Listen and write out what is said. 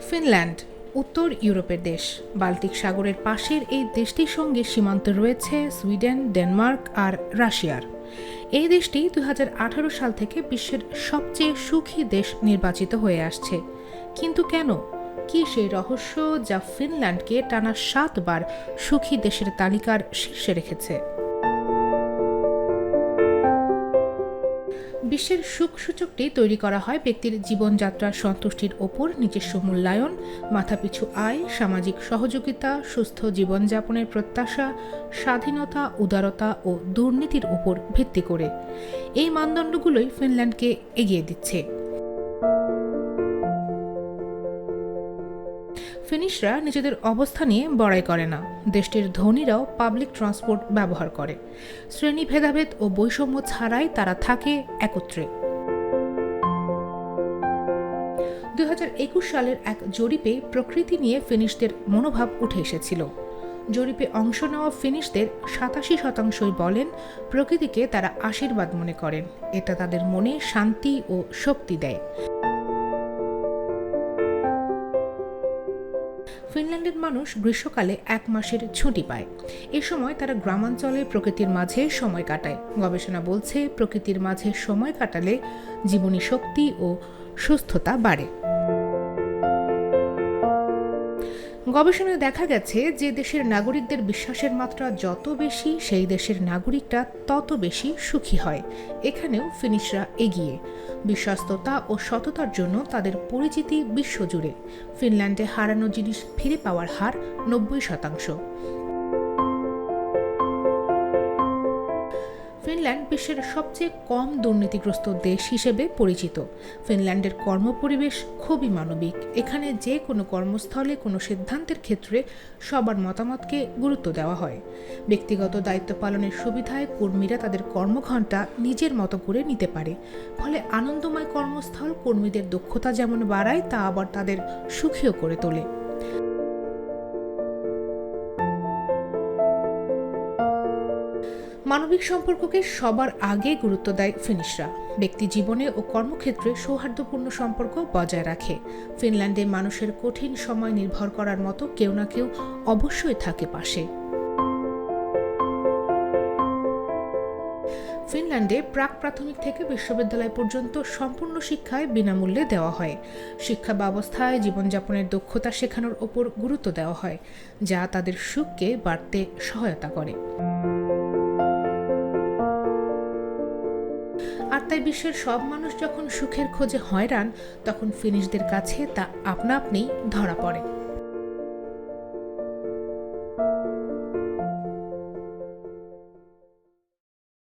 Finland, উত্তর ইউরোপের দেশ। বাল্টিক সাগরের পাশের এই দেশটির সঙ্গে সীমান্ত রয়েছে সুইডেন, ডেনমার্ক আর রাশিয়ার। এই দেশটি দুই হাজার আঠারো সাল থেকে বিশ্বের সবচেয়ে সুখী দেশ নির্বাচিত হয়ে আসছে। কিন্তু কেন? কি সেই রহস্য যা ফিনল্যান্ডকে টানা সাতবার সুখী দেশের তালিকার শীর্ষে রেখেছে? বিশ্বের সুখ সূচকটি তৈরি করা হয় ব্যক্তির জীবনযাত্রার সন্তুষ্টির ওপর, নিজস্ব মূল্যায়ন, মাথাপিছু আয়, সামাজিক সহযোগিতা, সুস্থ জীবনযাপনের প্রত্যাশা, স্বাধীনতা, উদারতা ও দুর্নীতির উপর ভিত্তি করে। এই মানদণ্ডগুলোই ফিনল্যান্ডকে এগিয়ে দিচ্ছে। ফিনিশরা নিজেদের অবস্থা নিয়ে বড়াই করে না। দেশটির ধনীরাও পাবলিক ট্রান্সপোর্ট ব্যবহার করে। শ্রেণি ভেদাভেদ ও বৈষম্য ছাড়াই তারা থাকে একত্রে। দু হাজার একুশ সালের এক জরিপে প্রকৃতি নিয়ে ফিনিশদের মনোভাব উঠে এসেছিল। জরিপে অংশ নেওয়া ফিনিশদের সাতাশি শতাংশই বলেন, প্রকৃতিকে তারা আশীর্বাদ মনে করেন। এটা তাদের মনে শান্তি ও শক্তি দেয়। ফিনল্যান্ডের মানুষ গ্রীষ্মকালে এক মাসের ছুটি পায়। এ সময় তারা গ্রামাঞ্চলে প্রকৃতির মাঝে সময় কাটায়। গবেষণা বলছে, প্রকৃতির মাঝে সময় কাটালে জীবনী শক্তি ও সুস্থতা বাড়ে। গবেষণায় দেখা গেছে যে দেশের নাগরিকদের বিশ্বাসের মাত্রা যত বেশি, সেই দেশের নাগরিকরা তত বেশি সুখী হয়। এখানেও ফিনিশরা এগিয়ে। বিশ্বস্ততা ও সততার জন্য তাদের পরিচিতি বিশ্বজুড়ে। ফিনল্যান্ডে হারানো জিনিস ফিরে পাওয়ার হার নব্বই শতাংশ। ফিনল্যান্ড বিশ্বের সবচেয়ে কম দুর্নীতিগ্রস্ত দেশ হিসেবে পরিচিত। ফিনল্যান্ডের কর্মপরিবেশ খুবই মানবিক। এখানে যে কোনো কর্মস্থলে কোনো সিদ্ধান্তের ক্ষেত্রে সবার মতামতকে গুরুত্ব দেওয়া হয়। ব্যক্তিগত দায়িত্ব পালনের সুবিধায় কর্মীরা তাদের কর্মঘণ্টা নিজের মতো করে নিতে পারে। ফলে আনন্দময় কর্মস্থল কর্মীদের দক্ষতা যেমন বাড়ায়, তা আবার তাদের সুখীও করে তোলে। মানবিক সম্পর্ককে সবার আগে গুরুত্ব দেয় ফিনিশরা। ব্যক্তি জীবনে ও কর্মক্ষেত্রে সৌহার্দ্যপূর্ণ সম্পর্ক বজায় রাখে। ফিনল্যান্ডে মানুষের কঠিন সময় নির্ভর করার মতো কেউ না কেউ অবশ্যই থাকে পাশে। ফিনল্যান্ডে প্রাক প্রাথমিক থেকে বিশ্ববিদ্যালয় পর্যন্ত সম্পূর্ণ শিক্ষায় বিনামূল্যে দেওয়া হয়। শিক্ষা ব্যবস্থায় জীবনযাপনের দক্ষতা শেখানোর ওপর গুরুত্ব দেওয়া হয়, যা তাদের সুখকে বাড়তে সহায়তা করে। আর তাই বিশ্বের সব মানুষ যখন সুখের খোঁজে হয়রান, তখন ফিনিশদের কাছে তা আপনা আপনি ধরা পড়ে।